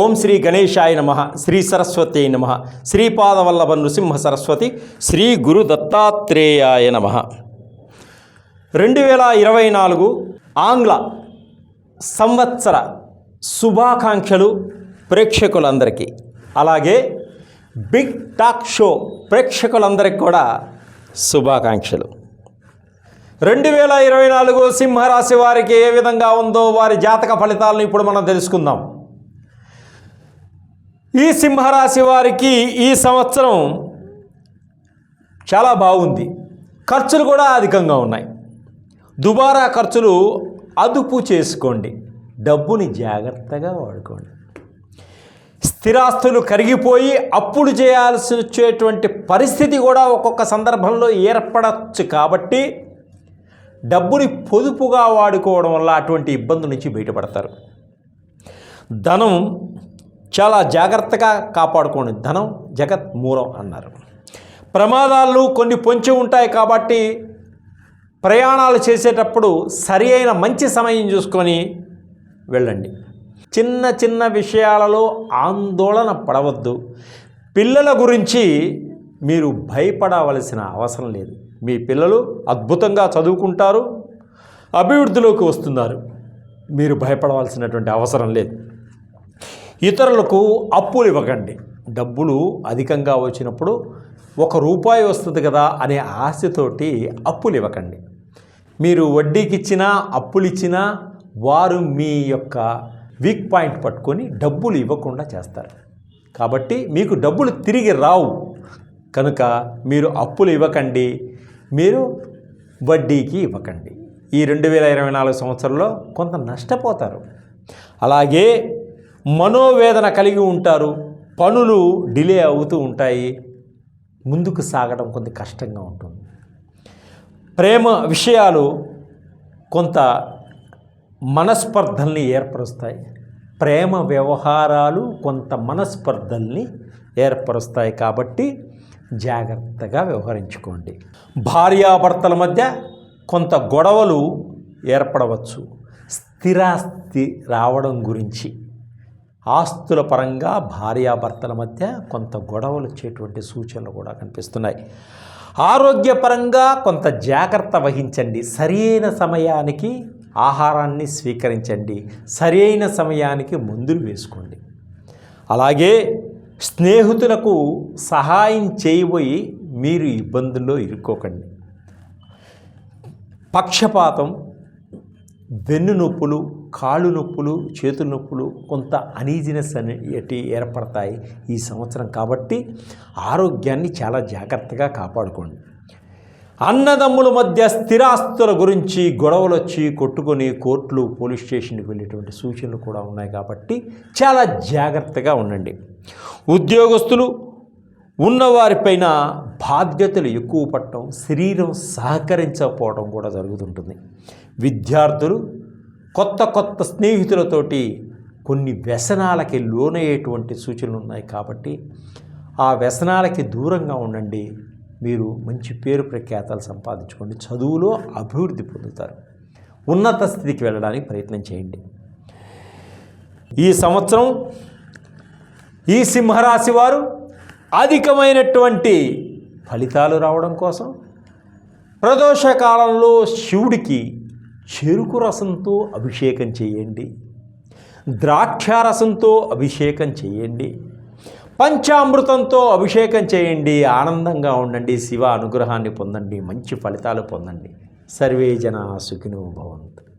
ఓం శ్రీ గణేశాయ నమ శ్రీ సరస్వతి నమ శ్రీపాదవల్లభ నృసింహ సరస్వతి శ్రీ గురు దత్తాత్రేయాయ నమ. రెండు వేల ఇరవై నాలుగు ఆంగ్ల సంవత్సర శుభాకాంక్షలు ప్రేక్షకులందరికీ. అలాగే బిగ్ టాక్ షో ప్రేక్షకులందరికీ కూడా శుభాకాంక్షలు. రెండు వేల ఇరవై నాలుగు సింహరాశి వారికి ఏ విధంగా ఉందో వారి జాతక ఫలితాలను ఇప్పుడు మనం తెలుసుకుందాం. ఈ సింహరాశి వారికి ఈ సంవత్సరం చాలా బాగుంది. ఖర్చులు కూడా అధికంగా ఉన్నాయి. దుబారా ఖర్చులు అదుపు చేసుకోండి. డబ్బుని జాగ్రత్తగా వాడుకోండి. స్థిరాస్తులు కరిగిపోయి అప్పులు చేయాల్సి వచ్చేటువంటి పరిస్థితి కూడా ఒక్కొక్క సందర్భంలో ఏర్పడవచ్చు కాబట్టి డబ్బుని పొదుపుగా వాడుకోవడం వల్ల అటువంటి ఇబ్బందుల నుంచి బయటపడతారు. ధనం చాలా జాగ్రత్తగా కాపాడుకోండి. ధనం జగత్ మూలం అన్నారు. ప్రమాదాలు కొన్ని పొంచి ఉంటాయి కాబట్టి ప్రయాణాలు చేసేటప్పుడు సరి అయిన మంచి సమయం చూసుకొని వెళ్ళండి. చిన్న చిన్న విషయాలలో ఆందోళన పడవద్దు. పిల్లల గురించి మీరు భయపడవలసిన అవసరం లేదు. మీ పిల్లలు అద్భుతంగా చదువుకుంటారు అభివృద్ధిలోకి వస్తున్నారు. మీరు భయపడవలసినటువంటి అవసరం లేదు. ఇతరులకు అప్పులు ఇవ్వకండి. డబ్బులు అధికంగా వచ్చినప్పుడు ఒక రూపాయి వస్తుంది కదా అనే ఆశతోటి అప్పులు ఇవ్వకండి. మీరు వడ్డీకి ఇచ్చినా అప్పులు ఇచ్చినా వారు మీ యొక్క వీక్ పాయింట్ పట్టుకొని డబ్బులు ఇవ్వకుండా చేస్తారు. కాబట్టి మీకు డబ్బులు తిరిగి రావు. కనుక మీరు అప్పులు ఇవ్వకండి. మీరు వడ్డీకి ఇవ్వకండి. ఈ రెండు వేల ఇరవై నాలుగు సంవత్సరంలో కొంత నష్టపోతారు. అలాగే మనోవేదన కలిగి ఉంటారు. పనులు డిలే అవుతూ ఉంటాయి. ముందుకు సాగడం కొంత కష్టంగా ఉంటుంది. ప్రేమ విషయాలు కొంత మనస్పర్ధల్ని ఏర్పరుస్తాయి. ప్రేమ వ్యవహారాలు కొంత మనస్పర్ధల్ని ఏర్పరుస్తాయి కాబట్టి జాగ్రత్తగా వ్యవహరించుకోండి. భార్యాభర్తల మధ్య కొంత గొడవలు ఏర్పడవచ్చు. స్థిరాస్తి రావడం గురించి ఆస్తుల పరంగా భార్యాభర్తల మధ్య కొంత గొడవలు వచ్చేటువంటి సూచనలు కూడా కనిపిస్తున్నాయి. ఆరోగ్యపరంగా కొంత జాగ్రత్త వహించండి. సరైన సమయానికి ఆహారాన్ని స్వీకరించండి. సరైన సమయానికి మందులు వేసుకోండి. అలాగే స్నేహితులకు సహాయం చేయబోయి మీరు ఇబ్బందుల్లో ఇరుక్కోకండి. పక్షపాతం వెన్ను నొప్పులు కాళ్ళు నొప్పులు చేతుల నొప్పులు కొంత అనీజినెస్ అనేటి ఏర్పడతాయి ఈ సంవత్సరం కాబట్టి ఆరోగ్యాన్ని చాలా జాగ్రత్తగా కాపాడుకోండి. అన్నదమ్ముల మధ్య స్థిరాస్తుల గురించి గొడవలు వచ్చి కొట్టుకొని కోర్టులు పోలీస్ స్టేషన్కి వెళ్ళేటువంటి సూచనలు కూడా ఉన్నాయి కాబట్టి చాలా జాగ్రత్తగా ఉండండి. ఉద్యోగస్తులు ఉన్నవారిపైన బాధ్యతలు ఎక్కువ పట్టడం శరీరం సహకరించకపోవడం కూడా జరుగుతుంటుంది. విద్యార్థులు కొత్త కొత్త స్నేహితులతోటి కొన్ని వ్యసనాలకి లోనయ్యేటువంటి సూచనలు ఉన్నాయి కాబట్టి ఆ వ్యసనాలకి దూరంగా ఉండండి. మీరు మంచి పేరు ప్రఖ్యాతలు సంపాదించుకోండి. చదువులో అభివృద్ధి పొందుతారు. ఉన్నత స్థితికి వెళ్ళడానికి ప్రయత్నం చేయండి. ఈ సంవత్సరం ఈ సింహరాశి వారు అధికమైనటువంటి ఫలితాలు రావడం కోసం ప్రదోష కాలంలో శివుడికి చెరుకు రసంతో అభిషేకం చేయండి. ద్రాక్షారసంతో అభిషేకం చేయండి. పంచామృతంతో అభిషేకం చేయండి. ఆనందంగా ఉండండి. శివ అనుగ్రహాన్ని పొందండి. మంచి ఫలితాలు పొందండి. సర్వే జన సుఖినో భవంతు.